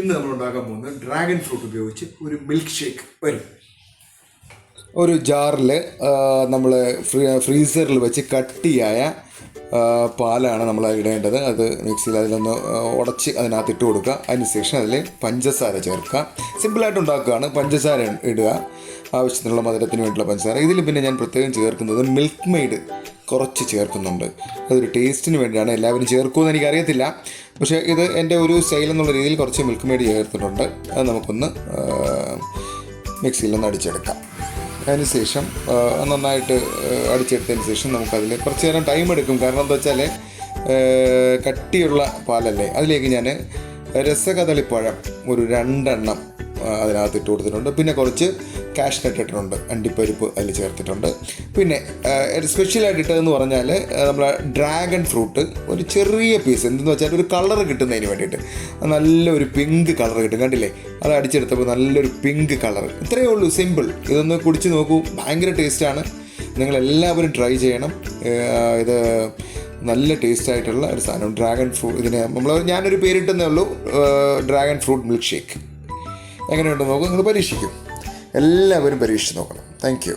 ഇന്ന് നമ്മൾ ഉണ്ടാക്കാൻ പോകുന്നത് ഡ്രാഗൺ ഫ്രൂട്ട് ഉപയോഗിച്ച് ഒരു മിൽക്ക് ഷേക്ക് വരും. ഒരു ജാറിൽ നമ്മൾ ഫ്രീസറിൽ വെച്ച് കട്ടിയായ പാലാണ് നമ്മൾ ഇടേണ്ടത്. അത് മിക്സിയിൽ അതിലൊന്ന് ഉടച്ച് അതിനകത്ത് ഇട്ട് കൊടുക്കുക. അതിനുശേഷം അതിൽ പഞ്ചസാര ചേർക്കുക. സിമ്പിളായിട്ട് ഉണ്ടാക്കുകയാണ്. പഞ്ചസാര ഇടുക. ആവശ്യത്തിനുള്ള മധുരത്തിന് വേണ്ടിയുള്ള പഞ്ചസാര. ഇതിൽ പിന്നെ ഞാൻ പ്രത്യേകം ചേർക്കുന്നത് മിൽക്ക് മെയ്ഡ് കുറച്ച് ചേർക്കുന്നുണ്ട്. അതൊരു ടേസ്റ്റിന് വേണ്ടിയാണ് എല്ലാവരും ചേർക്കുമെന്ന് എനിക്കറിയത്തില്ല. പക്ഷേ ഇത് എന്റെ ഒരു സ്റ്റൈൽ രീതിയിൽ കുറച്ച് മിൽക്ക് മേഡ് ചേർത്തിട്ടുണ്ട്. അത് നമുക്കൊന്ന് മിക്സിയിൽ ഒന്ന് അടിച്ചെടുക്കാം. അതിന് ശേഷം നന്നായിട്ട് അടിച്ചെടുത്തതിന് ശേഷം നമുക്കതിൽ കുറച്ച് നേരം ടൈം എടുക്കും. കാരണം എന്താ വെച്ചാൽ കട്ടിയുള്ള പാലല്ലേ? അതിലേക്ക് ഞാൻ രസകദളിപ്പഴം ഒരു രണ്ടെണ്ണം അതിനകത്ത് ഇട്ട് കൊടുത്തിട്ടുണ്ട്. പിന്നെ കുറച്ച് കാഷ് നട്ട് ഇട്ടിട്ടുണ്ട് അണ്ടിപ്പരിപ്പ് അതിൽ ചേർത്തിട്ടുണ്ട്. പിന്നെ സ്പെഷ്യൽ ഇട്ടതെന്ന് പറഞ്ഞാൽ നമ്മളെ ഡ്രാഗൺ ഫ്രൂട്ട് ഒരു ചെറിയ പീസ് എന്തെന്ന് വെച്ചാൽ ഒരു കളർ കിട്ടുന്നതിന് വേണ്ടിയിട്ട്. നല്ലൊരു പിങ്ക് കളർ കിട്ടും കണ്ടില്ലേ? അത് അടിച്ചെടുത്തപ്പോൾ നല്ലൊരു പിങ്ക് കളർ ഇത്രയേ ഉള്ളൂ സിമ്പിൾ ഇതൊന്ന് കുടിച്ച് നോക്കൂ ഭയങ്കര ടേസ്റ്റാണ് നിങ്ങളെല്ലാവരും ട്രൈ ചെയ്യണം. ഇത് നല്ല ടേസ്റ്റ് ആയിട്ടുള്ള ഒരു സാധനം ഡ്രാഗൺ ഫ്രൂട്ട് ഇതിന് നമ്മൾ ഞാനൊരു പേരിട്ടെന്നേ ഉള്ളൂ ഡ്രാഗൺ ഫ്രൂട്ട് മിൽക്ക് ഷേക്ക് എങ്ങനെയുണ്ടെന്ന് നോക്കും നിങ്ങൾ പരീക്ഷിക്കും. എല്ലാവരും പരീക്ഷിച്ച് നോക്കണം. താങ്ക്